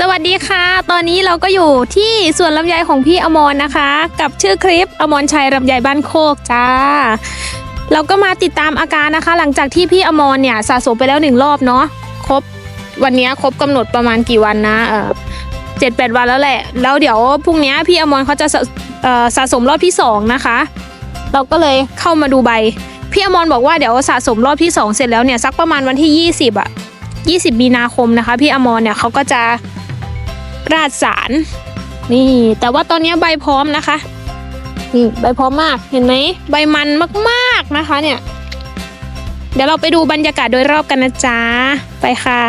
สวัสดีค่ะ ตอนนี้เราก็อยู่ที่สวนลำไยของพี่อมรนะคะ กับชื่อคลิปอมรชัยลำไยบ้านโคกจ้า เราก็มาติดตามอาการนะคะ หลังจากที่พี่อมรเนี่ยสะสมไปแล้วหนึ่งรอบเนาะครบวันนี้ครบกำหนดประมาณกี่วันนะเออเจ็ดแปดวันแล้วแหละ แล้วเดี๋ยวพรุ่งนี้พี่อมรเขาจะสะสะสมรอบที่สองนะคะ เราก็เลยเข้ามาดูใบ พี่อมรบอกว่าเดี๋ยวสะสมรอบที่สองเสร็จแล้วเนี่ยสักประมาณวันที่ 20อะ20 มีนาคมนะคะ พี่อมรเนี่ยเขาก็จะ ราดสาร นี่ แต่ว่าตอนนี้ใบพร้อมนะคะ นี่ใบพร้อมมากเห็นไหมใบมันมากๆนะคะเนี่ย เดี๋ยวเราไปดูบรรยากาศโดยรอบกันนะจ๊ะ ไปค่ะ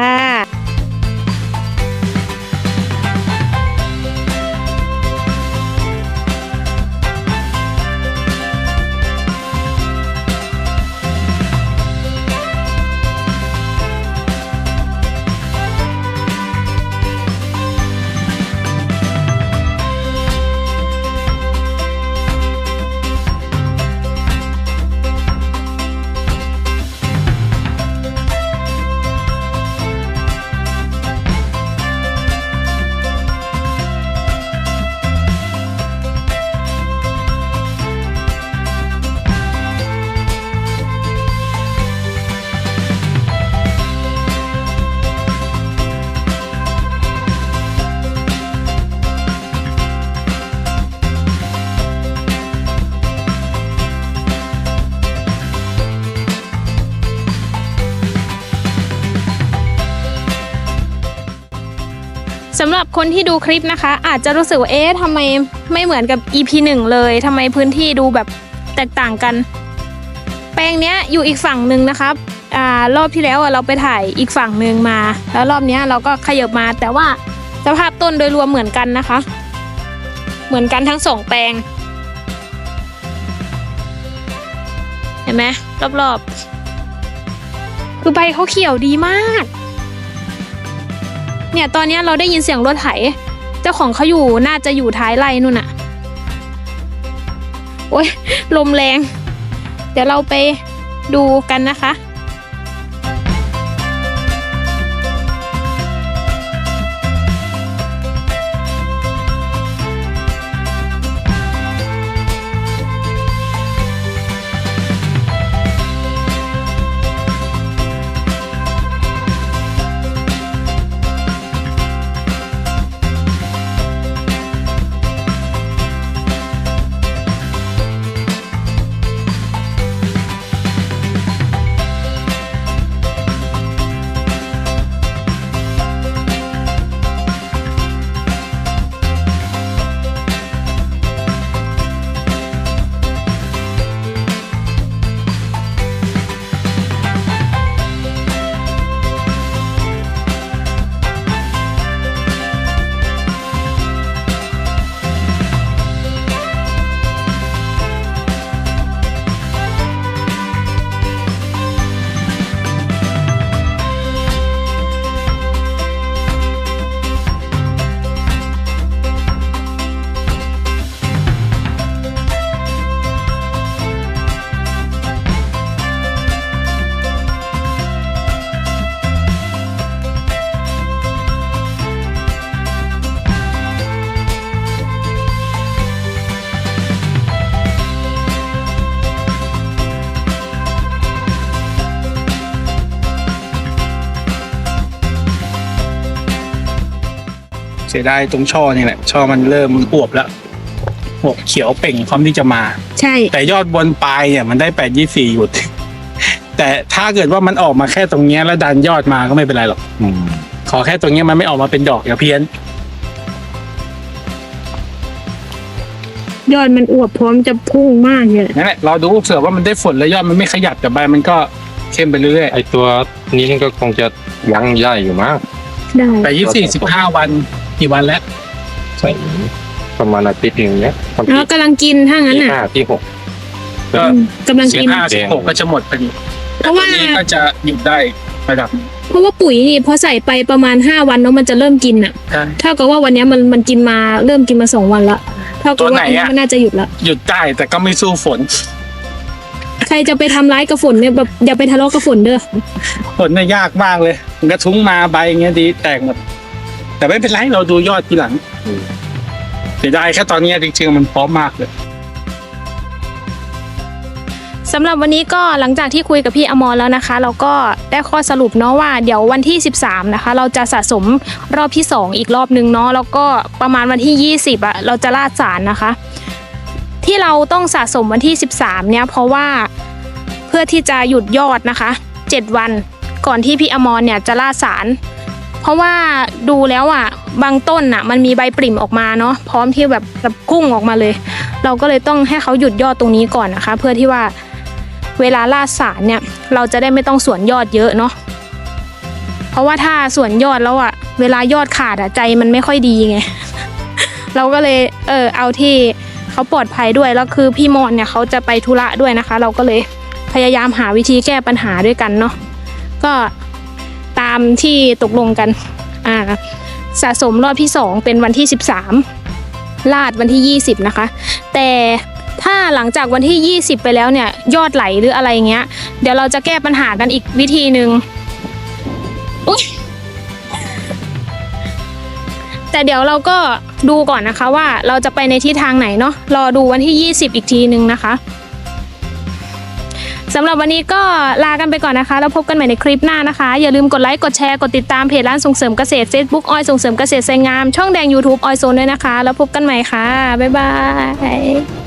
สำหรับคนที่ดูคลิปนะคะ อาจจะรู้สึกว่าเอ๊ะทำไมไม่เหมือนกับ EP 1 เลยทำไมพื้นที่ดูแบบแตกต่างกัน แปลงเนี้ยอยู่อีกฝั่งหนึ่งนะครับอ่ารอบที่แล้วเราไปถ่ายอีกฝั่งหนึ่งมา แล้วรอบนี้เราก็ขยับมา แต่ว่าสภาพต้นโดยรวมเหมือนกันนะคะ เหมือนกันทั้งสองแปลง เห็นไหมรอบๆคือใบเขาเขียวดีมาก เนี่ยตอนนี้เราได้ยินเสียงรถไถ เจ้าของเขาอยู่น่าจะอยู่ท้ายไร่นู่นน่ะ โอ้ยลมแรง เดี๋ยวเราไปดูกันนะคะ เสียดายตรงช่อนี่แหละช่อมันเริ่มอวบแล้วอวบเขียวเป่งพร้อมที่จะมา ใช่ แต่ยอดบนปลายเนี่ยมันได้แปดยี่สี่หยุด แต่ถ้าเกิดว่ามันออกมาแค่ตรงเนี้ยแล้วดันยอดมาก็ไม่เป็นไรหรอก อืมขอแค่ตรงเนี้ยมันไม่ออกมาเป็นดอกอย่าเพี้ยน ยอดมันอวบพร้อมจะพุ่งมากเลยนั่นแหละรอดูเสือว่ามันได้ฝนแล้วยอดมันไม่ขยับแต่ใบมันก็เข้มไปเรื่อยไอตัวนี้นี่ก็คงจะยังใหญ่อยู่มากได้ ๆแต่ยี่สี่สิบห้าวัน กี่วันแล้วใส่ประมาณอาทิตย์หนึ่งเนี้ยวันแล้วที่กำลังกินถ้างั้นที่น่ะห้าที่หก ก็อืมกำลังสิบกิน ห้าสิบหกก็จะหมดพอดีเพราะว่าอันนี้ก็จะหยุดได้ระดับเพราะว่าปุ๋ยนี่พอใส่ไปประมาณ5วันเนาะมันจะเริ่มกินอะใช่เท่ากับว่าวันเนี้ยมันมันกินมาเริ่มกินมาสองวันละเท่ากับว่าอันนี้มันน่าจะหยุดละหยุดได้แต่ก็ไม่สู้ฝน ใครจะไปทำร้ายกับฝนเนี่ยแบบอย่าไปทะเลาะกับฝนเด้อฝนเนี่ยยากมากเลยมันกระทุ้งมาใบอย่างเงี้ยดีแตกหมด แต่ไม่เป็นไรเราดูยอดทีหลังอืมเสียดายแค่ตอนนี้จริงๆมันพร้อมมากเลยสำหรับวันนี้ก็หลังจากที่คุยกับพี่อมรแล้วนะคะ เราก็ได้ข้อสรุปเนาะว่าเดี๋ยววันที่ 13 นะคะ เราจะสะสมรอบที่ 2 อีกรอบนึงเนาะแล้วก็ประมาณวันที่ 20อะเราจะลาดสารนะคะ ที่เราต้องสะสมวันที่ 13 เนี่ยเพราะว่าเพื่อที่จะหยุดยอดนะคะ 7 วันก่อนที่พี่อมรเนี่ยจะลาดสารเพ ราะว่าดูแล้วอะบางต้นอะ มันมีใบปริ่มออกมาเนาะพร้อมที่แบบแบบพุ่งออกมาเลย เราก็เลยต้องให้เขาหยุดยอดตรงนี้ก่อนนะคะ เพื่อที่ว่าเวลาล่าสารเนี่ย เราจะได้ไม่ต้องสวนยอดเยอะเนาะเพราะว่าถ้าสวนยอดแล้วอะเวลายอดขาดอะใจมันไม่ค่อยดีไงเราก็เลยเออเอาที่เขาปลอดภัยด้วยแล้วคือพี่มอนเนี่ยเขาจะไปธุระด้วยนะคะ เราก็เลยพยายามหาวิธีแก้ปัญหาด้วยกันเนาะก็ามที่ตกลงกันอ่าสะสมรอบที่สองเป็นวันที่ 13 ลาดวันที่ 20 นะคะ แต่ถ้าหลังจากวันที่ 20 ไปแล้วเนี่ยยอดไหลหรืออะไรเงี้ย เดี๋ยวเราจะแก้ปัญหากันอีกวิธีหนึ่งแต่เดี๋ยวเราก็ดูก่อนนะคะว่าเราจะไปในทิศทางไหนเนาะรอดูวันที่ 20 อีกทีหนึ่งนะคะ สำหรับวันนี้ก็ลากันไปก่อนนะคะ แล้วพบกันใหม่ในคลิปหน้านะคะ อย่าลืมกดไลค์ กดแชร์ กดติดตามเพจร้านส่งเสริมเกษตร Facebook ออยส่งเสริมเกษตรไซงาม ช่องแดง YouTube ออยโซนด้วยนะคะ แล้วพบกันใหม่ค่ะ บ๊ายบาย